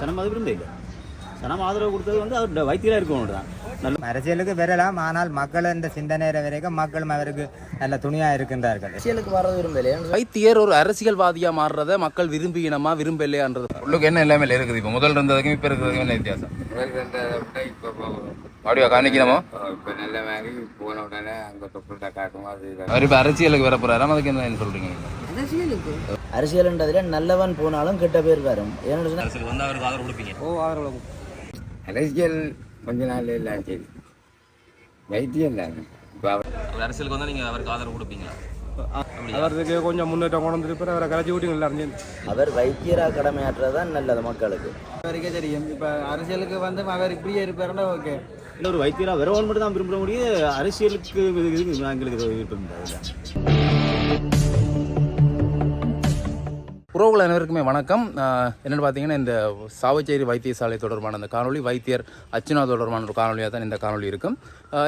சனம் அது விரும்ப இல்லை. சனம் ஆதரவு கொடுத்தது வந்து அவர் வைத்தியராக இருக்கணும் தான் நல்ல அரசியலுக்கு வரலாம் ஆனால் மக்கள் இந்த சிந்தனை வரைக்கும் மக்களும் அவருக்கு நல்ல துணியா இருக்கின்றார்கள். அரசியலுக்கு வர்றது விரும்பல வைத்தியர் ஒரு அரசியல்வாதியா மாறுறத மக்கள் விரும்பினமா விரும்பலையான்றது உள்ளுக்கு என்ன எல்லாமே இருக்குது. இப்போ முதல் இருந்ததுக்கும் இப்போ இருக்கிறதுக்கும் என்ன வித்தியாசம்? அப்படியா காணிக்கணுமோ இப்போ நல்ல மாதிரி போன உடனே அங்கே தொப்புள்கிட்ட காட்டும் அது. அவர் இப்போ அரசியலுக்கு வர போறாரு அதுக்கு என்ன சொல்றீங்க அரசியல்ன்றதுல நல்லவன் போனாலும் கெட்ட பேர் வரும். ஏன்னு அரசியலுக்கு வந்து அவருக்கு ஆதரவு கொடுப்பீங்க. அரசியல் கொஞ்ச நாள் எல்லாம் சரி. வைத்தியம் இல்லை இப்போ அவர் அரசியலுக்கு வந்தா நீங்க அவருக்கு ஆதரவு கொடுப்பீங்களா? அவருக்கு கொஞ்சம் முன்னேற்றம் கொண்டு வந்துருப்பார் அவரை கலைச்சி விட்டு எல்லாரும் சேர்ந்து அவர் வைத்தியரா கடமையாற்றுறதுதான் நல்லது மக்களுக்கு. வரைக்கும் தெரியும். இப்ப அரசியலுக்கு வந்து அவர் இப்படியே இருப்பாருன்னா ஓகே. இல்லை ஒரு வைத்தியராக வரவன் மட்டும் தான் விரும்ப முடியும். அரசியலுக்கு எங்களுக்கு விருப்பம் உறவுகள் அனைவருக்குமே வணக்கம். என்னென்னு பார்த்தீங்கன்னா இந்த சாவச்சேரி வைத்தியசாலை தொடர்பான அந்த காணொலி வைத்தியர் அர்ச்சனா தொடர்பான ஒரு காணொலியாக தான் இந்த காணொலி இருக்கும்.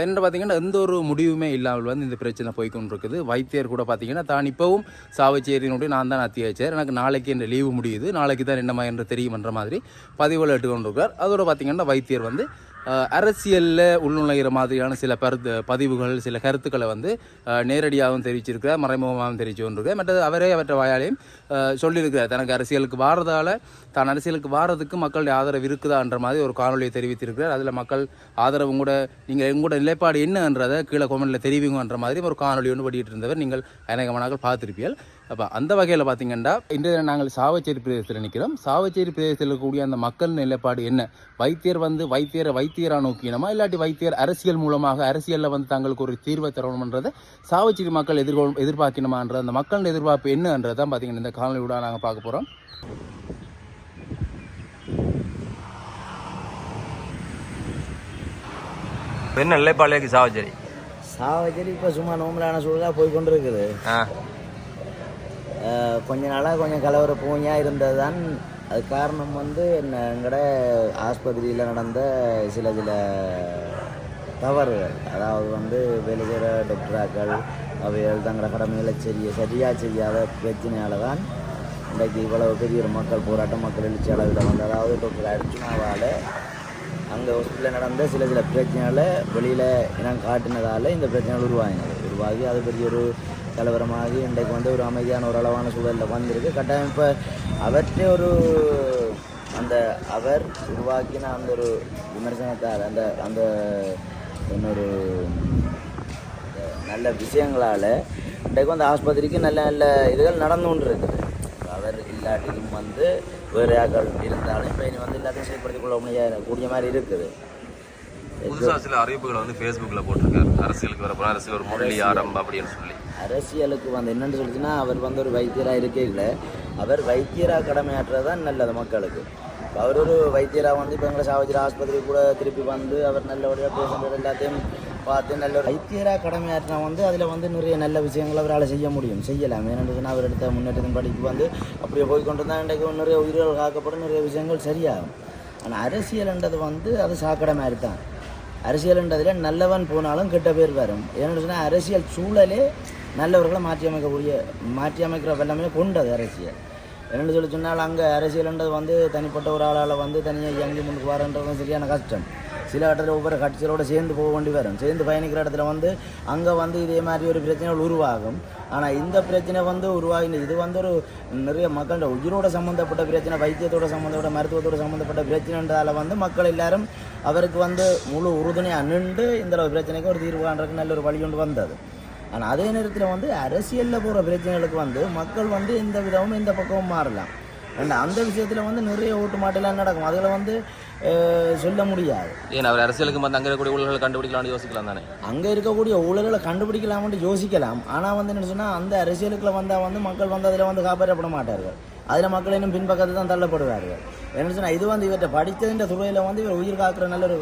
என்னென்னு பார்த்தீங்கன்னா எந்த ஒரு முடிவுமே இல்லாமல் வந்து இந்த பிரச்சனை போய்க்கொண்டு இருக்குது வைத்தியர் கூட பார்த்தீங்கன்னா தான் இப்போவும் சாவச்சேரியினுடைய நான் தான் அத்தியாச்சார் எனக்கு நாளைக்கு இந்த லீவு முடியுது. நாளைக்கு தான் என்னமா என்று தெரியுமன்ற மாதிரி பதிவுகள் எடுத்துக்கொண்டிருக்கார் அதோட பார்த்தீங்கன்னா வைத்தியர் வந்து அரசியலில் உள்நுழைகிற மாதிரியான சில பருத்து பதிவுகள் சில கருத்துக்களை வந்து நேரடியாகவும் தெரிவிச்சிருக்கிறார் மறைமுகமாகவும் தெரிவித்து கொண்டிருக்கிறார் மற்றது அவரே அவற்றை வாயாலையும் சொல்லியிருக்கிறார். தனக்கு அரசியலுக்கு வாரதால் தான் அரசியலுக்கு வாரதுக்கு மக்களுடைய ஆதரவு இருக்குதான்ற மாதிரி ஒரு காணொலியை தெரிவித்திருக்கிறார். அதில் மக்கள் ஆதரவும் கூட நீங்கள் எங்களோட நிலைப்பாடு என்னன்றதை கீழே கோமனில் தெரிவிங்கன்ற மாதிரி ஒரு காணொலி ஒன்று வெளியிட்டிருந்தவர் நீங்கள் அநேகமானாக்கள் பார்த்துருப்பீர்கள். அப்போ அந்த வகையில் பார்த்தீங்கன்னா இன்றைய நாங்கள் சாவச்சேரி பிரதேசத்தில் நிற்கிறோம் சாவச்சேரி பிரதேசத்தில் இருக்கக்கூடிய அந்த மக்கள் நிலைப்பாடு என்ன? வைத்தியர் வந்து வைத்தியரை வைத்தியராக நோக்கினமா? இல்லாட்டி வைத்தியர் அரசியல் மூலமாக அரசியலில் வந்து தங்களுக்கு ஒரு தீர்வை தரணுன்றதை சாவச்சேரி மக்கள் எதிர்கொள் எதிர்பார்க்கணுமான்ற அந்த மக்களின் எதிர்பார்ப்பு என்னன்றது தான் பார்த்தீங்கன்னா இந்த காணொலியோட நாங்கள் பார்க்க போகிறோம் என்ன நிலைப்பாளையக்கு சாவச்சேரி? சாவச்சேரி இப்போ சும்மா நோம்பலான சூழலாக போய் கொண்டு இருக்குது கொஞ்ச நாளாக கொஞ்சம் கலவர பூஞ்சா இருந்தது தான் அது காரணம் வந்து என்ன எங்கட ஆஸ்பத்திரியில் நடந்த சில சில தவறுகள். அதாவது வந்து வேலை செய்கிற டாக்டராக்கள் அவைகள் தங்களோட கடமைகளை செய்ய சரியாக செய்யாத பிரச்சனையால் தான் இன்றைக்கு இவ்வளவு பெரிய ஒரு மக்கள் போராட்டம் மக்கள் எழுச்சி அளவில் வந்து அதாவது டாக்டர் அர்ச்சுனாவால் அங்கே ஹாஸ்பிட்டலில் நடந்த சில சில பிரச்சனைகளை வெளியில் இனம் காட்டினதால் இந்த பிரச்சனைகள் உருவாகினது உருவாகி அது பெரிய ஒரு கலவரமாகி இன்றைக்கு வந்து ஒரு அமைதியான ஒரு அளவான சூழலில் வந்திருக்கு. கட்டாயம் இப்போ அவற்றே ஒரு அந்த அவர் உருவாக்கின அந்த ஒரு விமர்சனத்தால் அந்த அந்த இன்னொரு நல்ல விஷயங்களால் இன்றைக்கு வந்து ஆஸ்பத்திரிக்கு நல்ல நல்ல இதுகள் நடந்து கொண்டு இருக்குது அவர் இல்லாட்டிலும் வந்து வேறு இருந்தாலும் இப்போ இனி வந்து எல்லாத்தையும் செயல்படுத்திக் கொள்ள முடியாத கூடிய மாதிரி இருக்குது. புதுசா சில அறிவிப்புகளை வந்து ஃபேஸ்புக்கில் போட்டிருக்காரு. அரசியலுக்கு வர போகிறோம் அரசியல் ஒரு முரளி ஆரம்பம் அப்படின்னு சொல்லி. அரசியலுக்கு வந்து என்னென்னு சொல்லிச்சுன்னா அவர் வந்து ஒரு வைத்தியராக இருக்கே இல்லை அவர் வைத்தியராக கடமையாற்றுறது தான் நல்லது மக்களுக்கு. இப்போ அவர் ஒரு வைத்தியராக வந்து இப்போ எங்களை சாவச்சிர ஆஸ்பத்திரி கூட திருப்பி வந்து அவர் நல்லபடியாக பேசுகிறது எல்லாத்தையும் பார்த்து நல்ல ஒரு வைத்தியராக கடமையாற்றினா வந்து அதில் வந்து நிறைய நல்ல விஷயங்கள் அவரால் செய்ய முடியும். செய்யலாம். ஏன்னா சொன்னால் அவர் எடுத்த முன்னேற்றத்தின் படிக்கு வந்து அப்படியே போய் கொண்டு தான் இன்றைக்கு நிறைய உயிர்கள் காக்கப்படும் நிறைய விஷயங்கள் சரியாகும். ஆனால் அரசியல்ன்றது வந்து அது சாக்கடை மாதிரி தான் அரசியல்ன்றதுல நல்லவன் போனாலும் கெட்ட பேர் வரும். ஏன்னு சொன்னால் அரசியல் சூழலே நல்லவர்களை மாற்றி அமைக்கக்கூடிய மாற்றி அமைக்கிற வெள்ளமே கொண்டு அது அரசியல். என்னென்னு சொல்லி சொன்னால் அங்கே அரசியல்ன்றது வந்து தனிப்பட்ட ஒரு ஆளால் வந்து தனியாக இயங்கி முன்னுக்கு வரன்றதும் சரியான கஷ்டம். சில இடத்துல ஒவ்வொரு கட்சிகளோடு சேர்ந்து போக வேண்டி வரும். சேர்ந்து பயணிக்கிற இடத்துல வந்து அங்கே வந்து இதே மாதிரி ஒரு பிரச்சனைகள் உருவாகும். ஆனால் இந்த பிரச்சனை வந்து உருவாகின இது வந்து ஒரு நிறைய மக்களோட உயிரோட சம்மந்தப்பட்ட பிரச்சனை வைத்தியத்தோட சம்மந்தப்பட்ட மருத்துவத்தோட சம்மந்தப்பட்ட பிரச்சனைன்றதால வந்து மக்கள் எல்லாரும் அவருக்கு வந்து முழு உறுதுணையாக நின்று இந்த பிரச்சனைக்கு ஒரு தீர்வு காண்றதுக்கு நல்ல ஒரு வழி கொண்டு வந்தது. ஆனால் அதே நேரத்தில் வந்து அரசியலில் போகிற பிரச்சனைகளுக்கு வந்து மக்கள் வந்து எந்த விதமும் எந்த பக்கமும் மாறலாம் அண்ட் அந்த விஷயத்தில் வந்து நிறைய ஓட்டு மாட்டெல்லாம் நடக்கும். அதில் வந்து சொல்ல முடியாது. ஏன் அவர் அரசியலுக்கு வந்து அங்கே இருக்கக்கூடிய ஊழல்களை கண்டுபிடிக்கலாம்னு யோசிக்கலாம் தானே? அங்கே இருக்கக்கூடிய ஊழல்களை கண்டுபிடிக்கலாம்னு யோசிக்கலாம். ஆனால் வந்து என்ன சொன்னால் அந்த அரசியலுக்குள்ள வந்தால் வந்து மக்கள் வந்து அதில் வந்து காப்பாற்றப்பட மாட்டார்கள். அதில் மக்கள் இன்னும் பின்பக்கத்தை தான் தள்ளப்படுவார்கள். என்ன சொன்னால் இது வந்து இவர்கிட்ட படித்ததுன்ற துறையில் வந்து இவர் உயிர் காக்கிற நல்ல ஒரு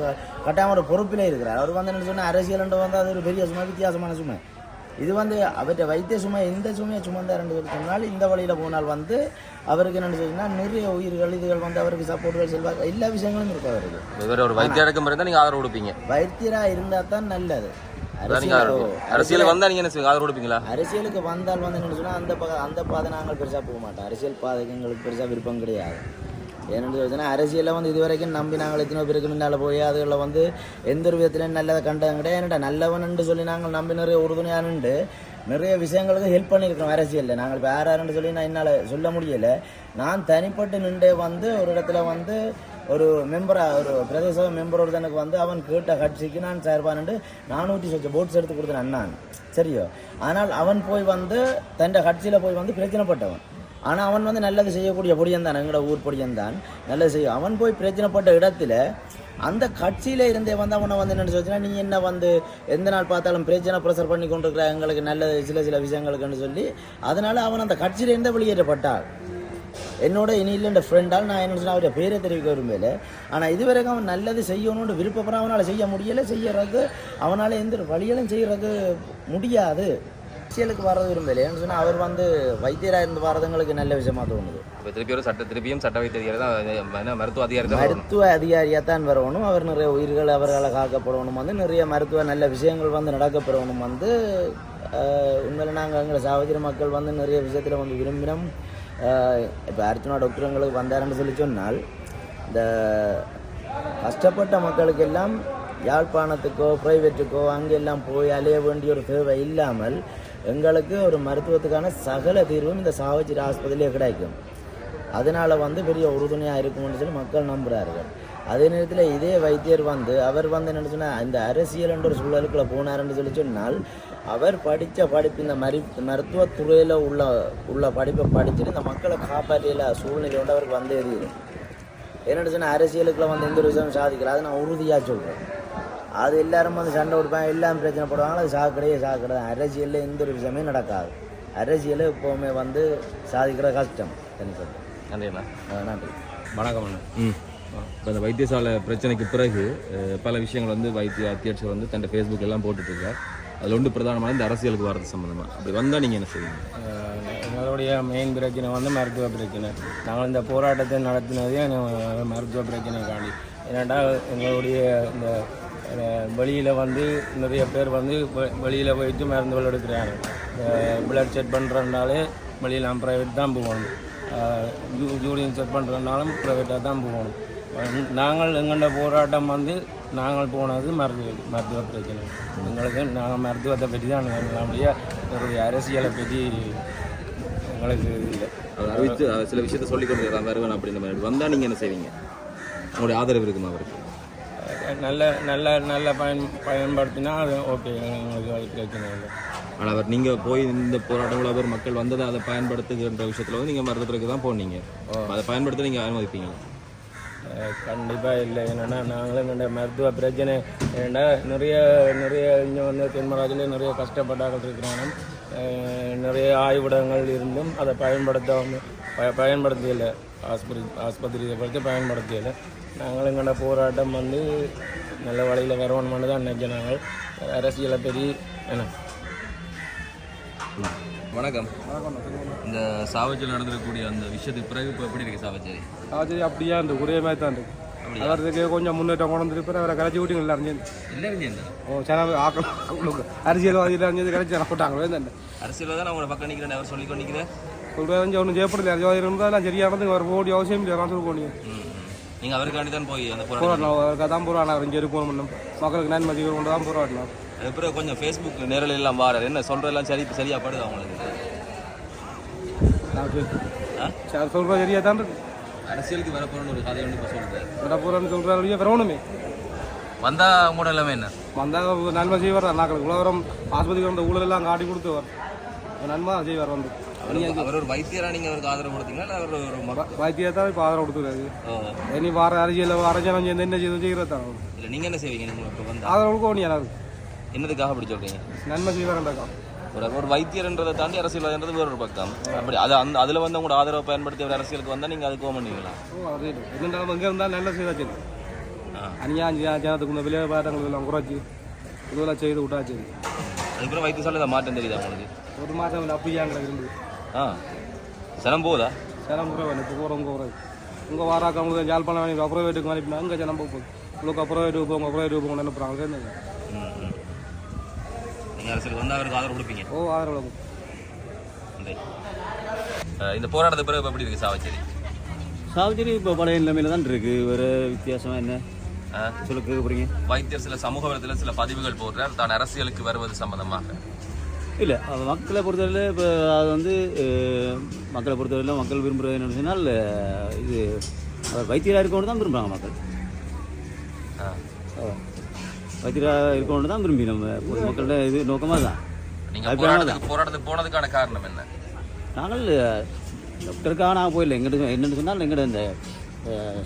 கட்டாயமான ஒரு பொறுப்பில் இருக்கிறார். அவர் வந்து என்ன சொன்னால் அரசியல்ன்ற வந்து அது ஒரு பெரிய சுமை வித்தியாசமான சுமை. இது வந்து அவர்கிட்ட வைத்திய சுமை எந்த சுமையை சுமந்தாருன்னு சொல்லி சொன்னால் இந்த வழியில் போனால் வந்து அவருக்கு என்ன சொன்னால் நிறைய உயிர்கள் இதுகள் வந்து அவருக்கு சப்போர்ட்டுகள் செல்வாக்கு எல்லா விஷயங்களும் இருக்கு அவருக்கு. இவர் ஒரு வைத்தியருக்கு இருந்தால் நீங்கள் ஆதரவு கொடுப்பீங்க. வைத்தியராக இருந்தால் தான் நல்லது. அரசியல் வந்தால் நீங்கள் என்ன ஆதரவு கொடுப்பீங்களா? அரசியலுக்கு வந்தால் வந்து என்ன சொன்னால் அந்த அந்த பாதை நாங்கள் பெருசாக போக மாட்டோம். அரசியல் பாதைக்கு எங்களுக்கு பெருசாக விருப்பம் கிடையாது. ஏன்னு சொல்லிச்சுன்னா அரசியலில் வந்து இது வரைக்கும் நம்பி நாங்கள் எத்தனை பேருக்கு முன்னால் போய் அதுகளில் வந்து எந்த ஒரு விதத்துலையும் நல்லதை கண்டது கிடையாது. ஏன்டா நல்லவனுண்டு சொல்லி நாங்கள் நம்பி நிறைய உறுதுணையானுண்டு நிறைய விஷயங்களுக்கு ஹெல்ப் பண்ணியிருக்கோம் அரசியலில். நாங்கள் இப்போ யாராருன்னு யாருன்னு சொல்லி நான் என்னால் சொல்ல முடியலை. நான் தனிப்பட்டு நின்று வந்து ஒரு இடத்துல வந்து ஒரு மெம்பராக ஒரு பிரதேச மெம்பர் ஒருத்தனுக்கு வந்து அவன் கேட்ட கட்சிக்கு நான் சேர்பானுண்டு நானூற்றி சொச்ச போட்ஸ் எடுத்து கொடுத்தேன் அண்ணான். சரியோ? ஆனால் அவன் போய் வந்து தன் கட்சியில் போய் வந்து பிரச்சனைப்பட்டவன். ஆனால் அவன் வந்து நல்லது செய்யக்கூடிய பொடியன்தான் எங்களோட ஊர் பொடியன்தான் நல்லது செய்யும் அவன் போய் பிரச்சனைப்பட்ட இடத்துல அந்த கட்சியில இருந்தே வந்து அவனை வந்து என்ன சொல்லிச்சுன்னா நீ என்ன வந்து எந்த நாள் பார்த்தாலும் பிரச்சனை ப்ரெஷர் பண்ணி கொண்டிருக்கிற எங்களுக்கு நல்ல சில சில விஷயங்களுக்குன்னு சொல்லி அதனால அவன் அந்த கட்சியில இருந்தே வெளியேற்றப்பட்டாள் என்னோட இனி இல்லைன்ற ஃப்ரெண்டால் நான் என்ன சொன்னால் அவருடைய பேரை தெரிவிக்க விரும்பல. ஆனால் இதுவரைக்கும் அவன் நல்லது செய்யணும்னு விருப்பப்படுற அவனால் செய்ய முடியலை செய்யறதுக்கு அவனால் எந்த ஒரு வழியிலும் செய்யறதுக்கு முடியாது. அரசியலுக்கு வர்றது விரும்பல ஏன்னு சொன்னால் அவர் வந்து வைத்தியராக இருந்து வர்றதுங்களுக்கு நல்ல விஷயமா தோணுது. இப்போ திருப்பி ஒரு சட்ட திருப்பியும் சட்ட வைத்திய அதிகாரி தான் மருத்துவ அதிகாரி. மருத்துவ அதிகாரியாக தான் வரணும். அவர் நிறைய உயிர்கள் அவர்களை காக்கப்படணும் வந்து நிறைய மருத்துவ நல்ல விஷயங்கள் வந்து நடக்கப்படணும் வந்து உண்மையில நாங்கள் எங்களை சாவதிர மக்கள் வந்து நிறைய விஷயத்தில் வந்து விரும்பினோம். இப்போ அர்ச்சனா டாக்டருங்களுக்கு வந்தாருன்னு சொல்லி சொன்னால் இந்த கஷ்டப்பட்ட மக்களுக்கெல்லாம் யாழ்ப்பாணத்துக்கோ ப்ரைவேட்டுக்கோ அங்கெல்லாம் போய் அலைய வேண்டிய ஒரு தேவை இல்லாமல் எங்களுக்கு ஒரு மருத்துவத்துக்கான சகல தீர்வும் இந்த சாவச்சிரி ஆஸ்பத்திரியிலே கிடைக்கும். அதனால் வந்து பெரிய உறுதுணையாக இருக்கும்னு சொல்லி மக்கள் நம்புகிறார்கள் அதே நேரத்தில் இதே வைத்தியர் வந்து அவர் வந்து என்ன சொன்னால் இந்த அரசியல் என்ற ஒரு சூழலுக்குள்ள போனாருன்னு சொல்லி சொன்னால் அவர் படித்த படிப்பு இந்த மரி மருத்துவத்துறையில் உள்ள உள்ள படிப்பை படிச்சுட்டு இந்த மக்களை காப்பாற்றியில் சூழ்நிலை வந்து அவருக்கு வந்து எரியும் என்னென்னு சொன்னால் அரசியலுக்குள்ள வந்து எந்த ஒரு விஷயம் சாதிக்கல. அதை நான் உறுதியாக சொல்கிறேன் அது எல்லாரும் வந்து சண்டை கொடுப்பாங்க எல்லாம் பிரச்சனை போடுவாங்க அது சாக்கடையே சாக்கடை தான். அரசியலில் எந்த ஒரு விஷயமே நடக்காது. அரசியல் எப்போவுமே வந்து சாதிக்கிற கஷ்டம். எனக்கு நன்றிண்ணா நன்றி வணக்கம் ம். இப்போ இந்த வைத்தியசாலை பிரச்சனைக்கு பிறகு பல விஷயங்கள் வந்து வைத்திய அத்தியட்சர் வந்து தன் ஃபேஸ்புக் எல்லாம் போட்டுட்டு இருக்கார் அதில் ஒன்று பிரதானமான இந்த அரசியலுக்கு வர்றது சம்மந்தமாக அப்படி வந்தால் நீங்கள் என்ன செய்வீங்க? எங்களுடைய மெயின் பிரச்சனை வந்து மருத்துவ பிரச்சனை. நாங்கள் இந்த போராட்டத்தை நடத்தினதே மருத்துவ பிரச்சனைக்காண்டி ஏன்னாண்டா எங்களுடைய இந்த வெளியில் வந்து நிறைய பேர் வந்து வெளியில் போயிட்டு மருந்துகள் எடுக்கிறாங்க. பிளட் செக் பண்ணுறதுனாலே வெளியில் நான் ப்ரைவேட் தான் போகணும். யூரின் செக் பண்ணுறதுனாலும் ப்ரைவேட்டாக தான் போகணும். நாங்கள் எங்கள்ட போராட்டம் வந்து நாங்கள் போனது மருத்துவ மருத்துவ பிரச்சனை. எங்களுக்கு நாங்கள் மருத்துவத்தை பற்றி தான் நம்மளுடைய என்னுடைய அரசியலை பற்றி எங்களுக்கு இல்லை. அறிவித்து சில விஷயத்த சொல்லி கொடுத்துருக்காங்க வருவேன் அப்படின்ற மாதிரி. வந்தால் நீங்கள் என்ன செய்வீங்க? உங்களுடைய ஆதரவு இருக்குமா அவருக்கு? நல்ல நல்ல நல்ல பயன் பயன்படுத்தினா அது ஓகே எங்களுக்கு அது பிரச்சனை இல்லை. ஆனால் அவர் நீங்கள் போய் இந்த போராட்டங்கள் அவர் மக்கள் வந்ததை அதை பயன்படுத்துகின்ற விஷயத்தில் வந்து நீங்கள் மருத்துவருக்கு தான் போனீங்க. அதை பயன்படுத்த நீங்கள் அனுமதிப்பீங்களா? கண்டிப்பாக இல்லை. என்னென்னா நாங்களும் இந்த மருத்துவ பிரச்சனை ஏன்னா நிறைய நிறைய இங்கே வந்து தென்மராஜில் நிறைய கஷ்டப்பட்டார்கள் இருக்கிறாங்க. நிறைய ஆய்விடங்கள் இருந்தும் அதை பயன்படுத்தாம ப பயன்படுத்தியலை. ஆஸ்பத்திரி ஆஸ்பத்திரியை பொறுத்து பயன்படுத்தியலை. நாங்கள் எங்களோட போராட்டம் வந்து நல்ல வழியில் வரணும்னு தான் நினைக்கிறோம் நாங்கள். அரசியலை பெரிய என்ன? வணக்கம். இந்த சாவச்சேரி நடந்திருக்கக்கூடிய அந்த விஷயத்துக்கு பிறகு இப்போ எப்படி இருக்கு சாவச்சேரி சரி அப்படியா இந்த ஒரே மாதிரி தான் இருக்கு. அவருக்கு கொஞ்சம் முன்னேற்றம் கொண்டு வந்துருப்பார் அவரை கரைச்சி விட்டு எல்லாரும் சேர்ந்தா. ஓ சேனல் ஆக்கள் அரசியல்வாதியில் அறிஞ்சது கரைச்சி தான் உங்களை பக்கம் நிற்கிறேன் அவர் சொல்லி கொண்டு கொஞ்சம் ஒன்றும் செய்யப்படல. அரசியல் இருந்தால் சரியானது அவர் வேண்டிய அவசியம் இல்லை. நான் சொல்லுவோம் நீங்கள் அவருக்காண்டி தான் போய் அந்த போராட்டம் போராடணும் அவருக்கு தான் போராடணும் இங்கே இருக்கணும் இன்னும். மக்களுக்கு நன்மை செய்யணும் கொண்டு தான் போராடணும் அது பிறகு கொஞ்சம் ஃபேஸ்புக் நேரில் எல்லாம் வாரார் என்ன சொல்கிறதெல்லாம் சரி சரியா படுது அவங்களுக்கு சொல்கிறேன் சரியாக தான் இருக்கு. அரசியலுக்கு வரப்போறன்னு ஒரு கதை ஒன்று இப்போ சொல்கிறேன் வர போகிறேன்னு சொல்கிறாரு வரணுமே வந்தா உங்களோட எல்லாமே என்ன? வந்தால் நன்மை செய்வார். நாங்களுக்கு உலகம் ஆஸ்பத்திரிக்கு வந்த ஊழலெல்லாம் காட்டி கொடுத்தவர். நன்மை செய்வார் வந்து. அவர் ஒரு இல்லை அவர் ஒரு ம- வைத்தியா தான் இப்போ ஆதரவு கொடுத்துருக்காரு ஓ. இனி வார அரசியல் அரசியல் சேர்ந்து என்ன செய்து செய்கிறது தான். இல்லை நீங்கள் என்ன செய்வீங்க? நீங்கள் இப்போ வந்தா? ஆதரவு கொடுக்க வேண்டிய யாராவது என்னதுக்காக அப்படி சொல்கிறீங்க நன்மை செய்வார்ன்றாக்கா ஒரு ஒரு வைத்தியர்ன்றதை தாண்டி அரசியல்வாதின்றது வேற ஒரு பக்கம். அப்படி அது அந்த அதில் வந்து உங்களோட ஆதரவை பயன்படுத்தி அவர் அரசியலுக்கு வந்தால் நீங்கள் அதுக்கு பண்ணுவீங்களா இருந்தாலும் இங்கே இருந்தால் நல்ல செய்தா சரி. ஆ. அநியாயம் ஜனத்துக்கு இந்த விலை பாட்டங்கள் எல்லாம் குறைச்சி இதெல்லாம் செய்து விட்டா சரி. அதுக்கப்புறம் வைத்தியசாலை மாற்றம் தெரியுதா உங்களுக்கு? ஒரு மாதம் அப்படியாங்கிற இருந்து போகுதா? ஜனம் குறைவு இப்போ போகிறோம் உங்கள் வாராக்க உங்களுக்கு யாழ்ப்பாணம் வேணும் அப்புறம் வீட்டுக்கு அனுப்பினா அங்கே ஜனம் போக போகுது. உங்களுக்கு அப்புறம் வீட்டுக்கு போங்க அப்புறம் வீட்டுக்கு போங்க அனுப்புகிறாங்க சேர்ந்தாங்க ம் ம். நீங்கள் அரசியலுக்கு வந்தால் அவருக்கு ஆதரவு கொடுப்பீங்க? ஓ ஆதரவு இந்த போராட்டத்தை பிறகு இப்ப எப்படி இருக்கு சாவச்சேரி? சாவச்சேரி இப்போ பழைய நிலைமையில தான் இருக்கு. ஒரு வித்தியாசமா என்ன? ஆ. சொல்ல கேட்க போறீங்க. வைத்தியர் சில சமூக வலைத்தில் சில பதிவுகள் போடுறார். தான் அரசியலுக்கு வருவது சம்பந்தமாக. இல்லை மக்களை பொறுத்தவரையில் இப்போ அது வந்து மக்களை பொறுத்தவரையில் மக்கள் விரும்புகிறது என்னன்னு சொன்னால் இது அவர் வைத்தியராக இருக்கணும் தான் விரும்புகிறாங்க மக்கள். வைத்தியராக இருக்கணும் தான் விரும்பி நம்ம பொதுமக்களோட இது நோக்கமாக தான். நீங்க அபிப்பிராயம் போராட்டத்துக்கு போனதுக்கான காரணம் என்ன? நாங்கள் டாக்டருக்காக நான் போயிடல எங்கிட்ட என்னென்னு சொன்னால் எங்கிட்ட இந்த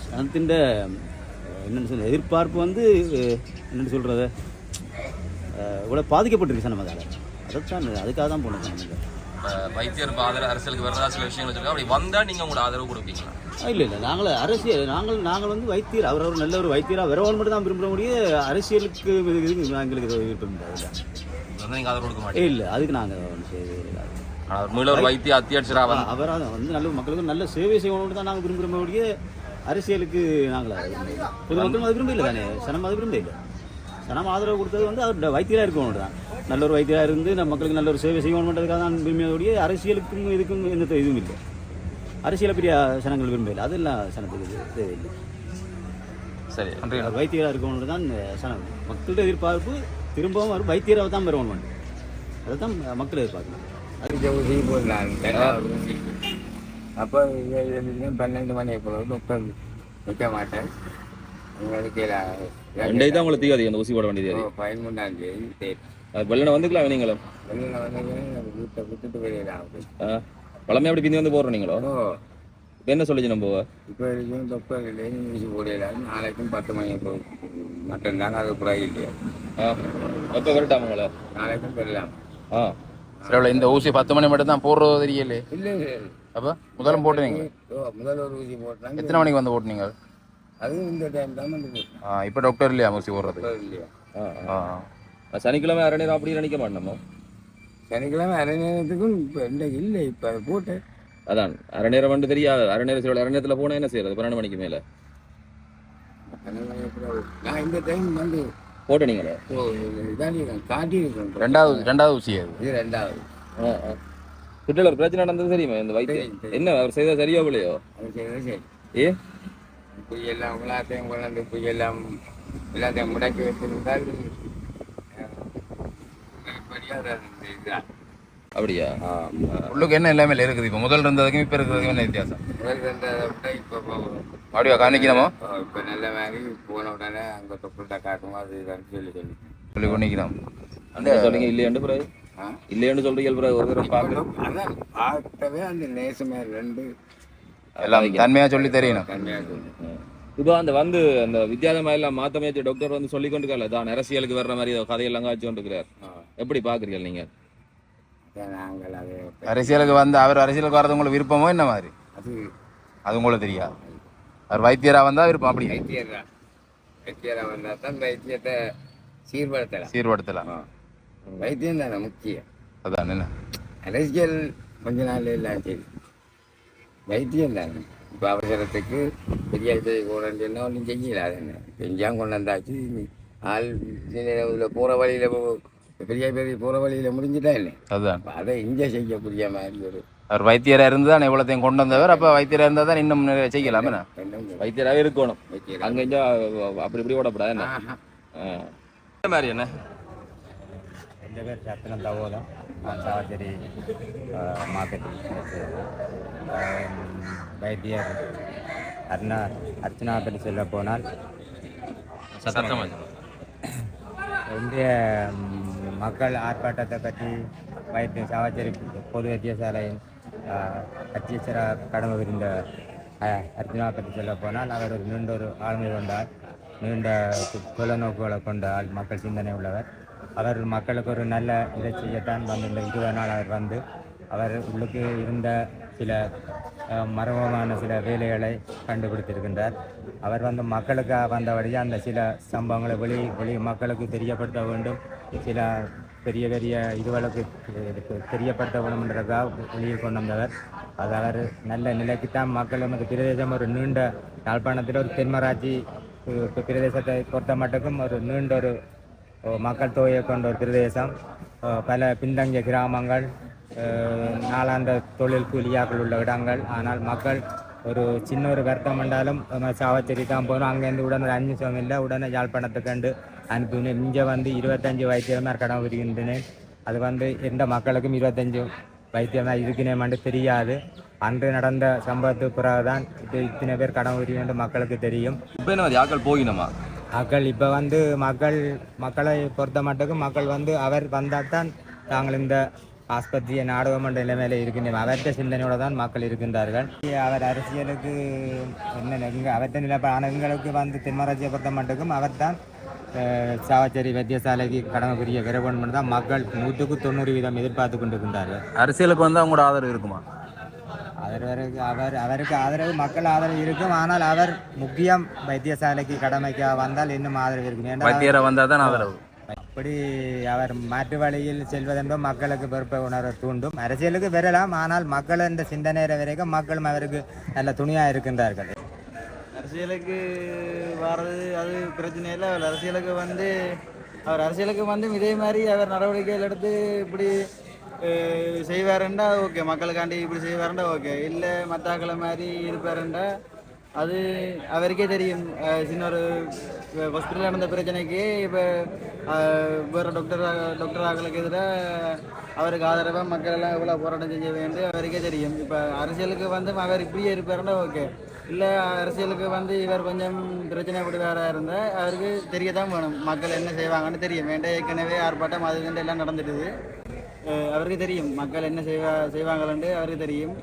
சனத்தின் என்னென்னு சொல்ல எதிர்பார்ப்பு வந்து என்னென்னு சொல்கிறது இவ்வளோ பாதிக்கப்பட்டிருக்கு சனம் அதால் அதைத்தான் அதுக்காக தான் இப்ப வைத்தியர் ஆதரவு அரசியலுக்கு வரதா சில விஷயங்கள் சொல்லுங்க அப்படி வந்தா நீங்க உங்களோட ஆதரவு கொடுப்பீங்களா? இல்லை இல்லை. நாங்கள் அரசியல் நாங்கள் நாங்கள் வந்து வைத்தியர். அவர் ஒரு நல்ல ஒரு வைத்தியராக வரவன் மட்டும் தான் விரும்புகிற முடிய அரசியலுக்கு எங்களுக்கு விருப்பம் இல்லை. அதில் இது வந்து நீங்க ஆதரவு கொடுக்க மாட்டீங்க? இல்லை அதுக்கு நாங்கள் அவர் மீள ஒரு வைத்திய அத்தியட்சரா வந்து அவர் அதை வந்து நல்ல மக்களுக்கு நல்ல சேவை செய்யணும்னு தான் நாங்கள் விரும்புகிற முடிய அரசியலுக்கு நாங்கள். பொதுமக்களும் அது விரும்ப இல்லை தானே? சனம் அது விரும்ப இல்லை சனம் ஆதரவு கொடுத்தது வந்து அவர் வைத்தியராக இருக்கணும் தான் நல்ல ஒரு வைத்தியராக இருந்து நம்ம மக்களுக்கு நல்ல ஒரு சேவை செய்யணுன்றதுக்காக தான் விரும்பியதோடைய அரசியலுக்கும் இதுக்கும் எந்த இதுவும் இல்லை. அரசியலை பெரிய சனங்கள் விரும்பல அதெல்லாம் சனத்துக்கு தேவையில்லை. சரி வைத்தியராக இருக்கணும் தான் சனம். மக்கள்கிட்ட எதிர்பார்ப்பு திரும்பவும் அவர் வைத்தியராக தான் பெறணும் அதை தான் மக்கள் எதிர்பார்க்கணும். அப்போ பன்னெண்டு மணி போல டாக்டர் நிற்க மாட்டேன். உங்களுக்கு ரெண்டே தான் உங்களுக்கு தீவாதி அந்த ஊசி போட வேண்டியது பதிமூணாம் தேதி வெள்ளனை வந்துக்கலாம் நீங்களும். வெளியில் வந்து வீட்டை விட்டுட்டு வெளியில் பழமே அப்படி பிந்தி வந்து போடுறோம் நீங்களோ? ஓ. இப்ப என்ன சொல்லிச்சு நம்ம இப்போ வரைக்கும் இல்லை ஊசி போடலாம். நாளைக்கும் பத்து மணி இப்போ மட்டும்தாங்க அது பிறகு இல்லையா. எப்போ வரட்டாம உங்களை? நாளைக்கும் பெறலாம் ஆ. சரி இந்த ஊசி பத்து மணி மட்டும் தான் போடுறது தெரியல இல்லை அப்போ முதல்ல போட்டுனீங்க. ஓ முதல் ஒரு ஊசி போட்டாங்க எத்தனை மணிக்கு வந்து போட்டுனீங்க அதுவும் இந்த டைம் தான் வந்து ஆ இப்போ டாக்டர் இல்லையா ஊசி போடுறது இல்லையா? ஆ ஆ. சனிக்கிழமை அரை நேரம் அப்படி நினைக்க மாட்டோமோ சனிக்கிழமை அரை நேரத்துக்கும் இப்போ இன்றைக்கு இல்லை இப்போ போட்டேன். அதான் அரை நேரம் வந்து தெரியாது. அரை நேரம் அரை நேரத்தில் போனால் என்ன செய்யறது? பன்னெண்டு மணிக்கு மேலே. நான் இந்த டைம் வந்து போட்டு நீங்களே. காட்டியிருக்கேன். ரெண்டாவது ரெண்டாவது ஊசி அது. இது ரெண்டாவது. சுற்றில ஒரு பிரச்சனை நடந்தது தெரியுமா? இந்த வைத்தியம். என்ன அவர் செய்தா சரியா இல்லையோ? அது சரி சரி. ஏ? புய் எல்லாம் எல்லாத்தையும் கொண்டாந்து புய் எல்லாம் எல்லாத்தையும் முடக்கி வச்சிருந்தால் அப்படியா? உள்ளுக்கு என்ன எல்லாமே இருக்குது? இப்போ முதல் இருந்ததுக்கும் இப்போ இருக்கிறதுக்கும் என்ன வித்தியாசம்? முதல் இருந்ததை விட இப்போ மறுபடியும் காணிக்கணுமோ இப்போ நல்ல மாதிரி போன உடனே அங்கே தொப்புள்கிட்ட காட்டுமோ அது இதுன்னு சொல்லி சொல்லி. சொல்லி கொண்டிக்கிறோம் அந்த சொல்றீங்க இல்லையாண்டு பிறகு இல்லையாண்டு சொல்றீங்க பிறகு ஒரு தடவை பார்க்க அதான் பார்த்தவே அந்த நேசமே ரெண்டு எல்லாம் தன்மையாக சொல்லி தெரியணும். தன்மையாக சொல்லி. இப்போ அந்த வந்து அந்த வித்தியாசமா எல்லாம் மாத்த முயற்சி டாக்டர் வந்து சொல்லி கொண்டு தான் அரசியலுக்கு வர்ற மாதிரி கதையெல்லாம் காய்ச்சி கொண்டு இருக்கிறார் எப்படி பாக்குறீங்க நீங்க அரசியலுக்கு வந்து அவர் அரசியலுக்கு வர்றது உங்களுக்கு விருப்பமோ என்ன மாதிரி? அது அது உங்களுக்கு தெரியாது அவர் வைத்தியராக வந்தால் விருப்பம் அப்படி வைத்தியர். வைத்தியரை வந்தால் தான் வைத்தியத்தை சீர்படுத்தலாம். சீர்படுத்தலாம். வைத்தியம் தானே முக்கியம். அதான் என்ன? அரசியல் கொஞ்ச நாள் எல்லாம் சரி வைத்தியம் தானே. இப்போ அவசரத்துக்கு பெரிய இது போடணுன்னா ஒன்றும் செய்யல அது என்ன செஞ்சால் கொண்டு வந்தாச்சு ஆள் இதில் போகிற வழியில் பெரிய பெரிய போகிற வழியில் முடிஞ்சுட்டா இல்லை அதுதான் அதை இங்கே செய்யக்கூடிய மாதிரி ஒரு. அவர் வைத்தியராக இருந்து தான் இவ்வளோத்தையும் கொண்டு வந்தவர். அப்போ வைத்தியராக இருந்தால் தான் இன்னும் நிறைய செய்யலாம். என்ன? வைத்தியராகவே இருக்கணும். அங்க அப்படி இப்படி ஓடப்படாது. என்ன? மாதிரி என்ன? దగ్గర చెప్పిన దవోలం చావచరి మార్కెట్ வைத்தியர் அர்ணா அர்ச்சனாபதி சொல்ல போனால் இந்திய மக்கள் ஆர்ப்பாட்டத்தை பற்றி வைத்திய சாவாச்சேரி பொது வைத்தியசாலையின் அத்தியட்சராக கடமை புரிந்த அர்ச்சனா பற்றி சொல்ல போனால் அவர் ஒரு நீண்ட ஒரு ஆளுமை கொண்டார் நீண்ட தொலைநோக்குகளை கொண்ட மக்கள் சிந்தனை உள்ளவர் அவர் மக்களுக்கு ஒரு நல்ல இதை செய்யத்தான் வந்து இருபது நாள் அவர் வந்து அவர் உள்ளுக்கு இருந்த சில அஹ், மர்மமான சில வேலைகளை கண்டுபிடித்திருக்கின்றார். அவர் வந்து மக்களுக்காக வந்தபடியே அந்த சில சம்பவங்களை வெளி வெளி மக்களுக்கு தெரியப்படுத்த வேண்டும். சில பெரிய பெரிய இதுகளுக்கு தெரியப்படுத்த வேண்டும்ன்றதுக்காக வெளியில் கொண்டு வந்தவர். அது அவர் நல்ல நிலைக்குத்தான் மக்கள் நமது பிரதேசம் ஒரு நீண்ட யாழ்ப்பாணத்தில் ஒரு தென்மராட்சி பிரதேசத்தை பொறுத்த மட்டுக்கும் ஒரு நீண்ட ஒரு மக்கள் தொகையை கொண்ட ஒரு பிரதேசம் பல பின்தங்கிய கிராமங்கள் நாளாந்த தொழில் கூலியாக்கள் உள்ள இடங்கள் ஆனால் மக்கள் ஒரு சின்ன ஒரு வருத்தம் பண்ணாலும் சாவச்சேரி தான் போகணும் அங்கேருந்து உடனே அஞ்சு நிமிஷம் இல்லை உடனே யாழ்ப்பாணத்துக்கு கண்டு அனுப்பினேன் இங்கே வந்து இருபத்தஞ்சு வைத்தியமாக கடன் வருகின்றன அது வந்து எந்த மக்களுக்கும் இருபத்தஞ்சு வைத்தியமாக தான் தெரியாது அன்று நடந்த சம்பவத்துக்கு பிறகுதான் இப்போ இத்தனை பேர் கடன் உரிமை மக்களுக்கு தெரியும் இப்போ யாக்கள் போகினோமா மக்கள் இப்போ வந்து மக்கள் மக்களை பொறுத்த மட்டுக்கு மக்கள் வந்து அவர் வந்தால் தான் தாங்கள் இந்த ஆஸ்பத்திரியை நாடகமன்ற நிலைமையில இருக்கின்ற அவர்கிட்ட சிந்தனையோடு தான் மக்கள் இருக்கின்றார்கள். அவர் அரசியலுக்கு என்ன எங்கள் அவர்கிட்ட நிலைப்பாடு ஆனால் எங்களுக்கு வந்து தென்மராட்சியை பொறுத்த மட்டுக்கும் அவர் தான் சாவச்சேரி வைத்தியசாலைக்கு கடமை புரிய விரைவன் தான் மக்கள் நூற்றுக்கு தொண்ணூறு வீதம் எதிர்பார்த்து கொண்டிருக்கின்றார்கள். அரசியலுக்கு வந்து அவங்களோட ஆதரவு இருக்குமா? அவருக்கு அவர் அவருக்கு ஆதரவு மக்கள் ஆதரவு இருக்கும். ஆனால் அவர் முக்கியம் வைத்தியசாலைக்கு கடமைக்கு வந்தால் இன்னும் ஆதரவு இருக்கும். வைத்தியரை வந்தால் தான் ஆதரவு. அப்படி அவர் மாற்று வழியில் செல்வதென்பது மக்களுக்கு பொறுப்பை உணர தூண்டும். அரசியலுக்கு வரலாம். ஆனால் மக்கள் என்ற சிந்தனை வரைக்கும் மக்களும் அவருக்கு நல்ல துணியாக இருக்கின்றார்கள். அரசியலுக்கு வர்றது அது பிரச்சனை இல்லை. அவர் அரசியலுக்கு வந்து அவர் அரசியலுக்கு வந்து இதே மாதிரி அவர் நடவடிக்கைகள் எடுத்து இப்படி செய்வாருண்டா ஓகே. மக்களுக்காண்டி இப்படி செய்வாருண்டா ஓகே. இல்லை மத்தாக்களை மாதிரி இருப்பாருண்டா. அது அவருக்கே தெரியும். சின்ன ஒரு ஹாஸ்பிட்டலில் நடந்த பிரச்சனைக்கு இப்போ வேறு டாக்டர் டாக்டர் ஆக்களுக்கு எதிராக அவருக்கு ஆதரவாக மக்கள் எல்லாம் எவ்வளோ போராட்டம் செஞ்ச வேண்டும் அவருக்கே தெரியும். இப்போ அரசியலுக்கு வந்து அவர் இப்படியே இருப்பாருன்னா ஓகே. இல்லை அரசியலுக்கு வந்து இவர் கொஞ்சம் பிரச்சனை பிரச்சனைப்படுவாராக இருந்தால் அவருக்கு தெரிய தான் வேணும். மக்கள் என்ன செய்வாங்கன்னு தெரியும். வேண்டாம் ஏற்கனவே ஆர்ப்பாட்டம் அது எல்லாம் நடந்துட்டுது. அவருக்கு தெரியும். மக்கள் என்ன செய்வா செய்வாங்கன்னு அவருக்கு தெரியும்.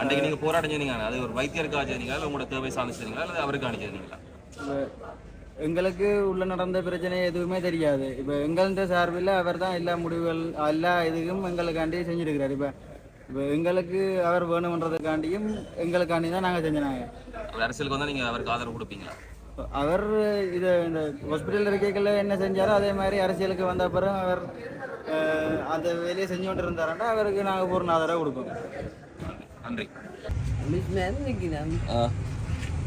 அன்றைக்கு நீங்க போராட்டம் செய்தீங்க அது ஒரு வைத்தியருக்காக செய்தீங்களா இல்லை உங்களோட தேவை இல்லை அவருக்காக செய்தீங்களா இப்போ எங்களுக்கு உள்ள நடந்த பிரச்சனை எதுவுமே தெரியாது. இப்போ எங்கள்ன்ற சார்பில் அவர் தான் எல்லா முடிவுகள் எல்லா இதுக்கும் எங்களுக்காண்டி செஞ்சுருக்கிறார். இப்போ இப்போ எங்களுக்கு அவர் வேணுமன்றதுக்காண்டியும் எங்களுக்காண்டி தான் நாங்கள் செஞ்சினாங்க அரசியலுக்கு வந்தா நீங்க அவருக்கு ஆதரவு கொடுப்பீங்களா? அவர் இது இந்த ஹாஸ்பிட்டல் இருக்கைகளில் என்ன செஞ்சாரோ அதே மாதிரி அரசியலுக்கு வந்த அப்புறம் அவர் அந்த வேலையை செஞ்சு கொண்டு இருந்தாருன்னா அவருக்கு நாங்கள் பூர்ண ஆதரவு கொடுப்போம் நன்றி நிற்கிறேன் ஆ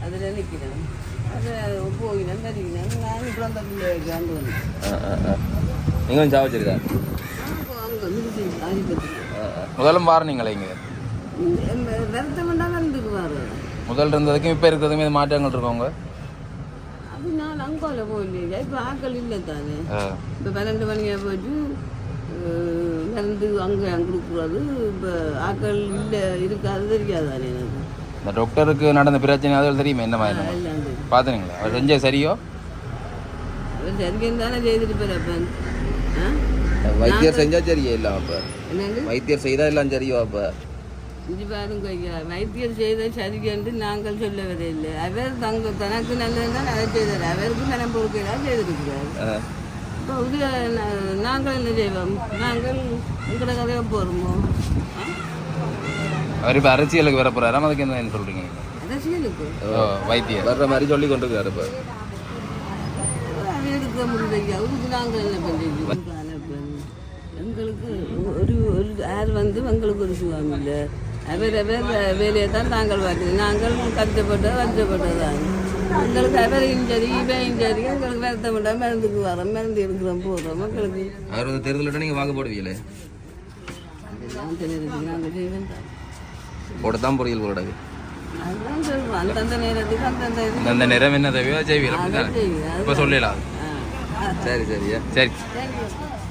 அதில் நிற்கிறேன் நீங்களும் சாவச்சேரி தான் அங்கே மிருசி ஆதிபத்துக்கு முதல்ல மாறினீங்களே இங்கே முதல் இருந்ததுக்கும் இப்போ இருக்கிறதுக்கும் மாற்றங்கள் இருக்கவங்க அங்கோல போயில்லையா இப்போ ஆக்கள் இல்லை தானே இப்போ பன்னெண்டு மணியாக அஹ், மருந்து அங்கே அங்கே கொடுக்குறது இப்போ ஆக்கள் இல்லை இருக்காது தெரியாதானே எனக்கு இந்த டாக்டருக்கு நடந்த பிரச்சனை அதில் தெரியுமா என்ன மாதிரி பார்த்துனீங்களா அவர் செஞ்ச சரியோ அவர் சரிக்கும் தானே செய்துட்டு போகிறப்பன் ஆ வைத்தியர் செஞ்சா சரியா இல்ல அப்ப வைத்தியர் செய்தா எல்லாம் சரியோ அப்ப இது பாருங்க ஐயா வைத்தியர் செய்த சரி என்று நாங்கள் சொல்லவதே இல்லை அவர் தங்க தனக்கு நல்லதுதான் அதை செய்தார். அவருக்கு மனம் பொறுக்கலாம் செய்திருக்கிறார். இப்போ இது நாங்கள் என்ன செய்வோம்? நாங்கள் உங்களோட கதையை போகிறோமோ அவர் இப்போ அரசியலுக்கு வர போகிறாராம் அதுக்கு என்ன சொல்கிறீங்க அரசியலுக்கு? வைத்தியர். வர்ற மாதிரி சொல்லி கொண்டிருக்காரு இப்ப. அது எடுக்க முடியல அதுக்கு நாங்கள் என்ன பண்ணுறோம் எங்களுக்கு ஒரு ஒரு யார் வந்து எங்களுக்கு ஒரு சுகம் இல்லை. அவர் அவர் வேலையை தான் நாங்கள் பார்க்குறோம் நாங்கள் கஷ்டப்பட்ட வருத்தப்பட்டதான் எங்களுக்கு அவரையும் சரி இவையும் சரி எங்களுக்கு வருத்தப்பட்ட மருந்துக்கு வரோம் மருந்து எடுக்கிறோம் போகிறோம் மக்களுக்கு அவர் வந்து தேர்தல் நீங்க வாக்கு போடுவீங்களே அதெல்லாம் தெரியுது நாங்கள் செய்வோம் தான் போடத்தான் பொறியியல் போடாது அதுதான் அந்த நிறம் என்ன தேவையோ செய்வீங்க இப்போ சொல்லலாம் சரி சரியா சரி சரி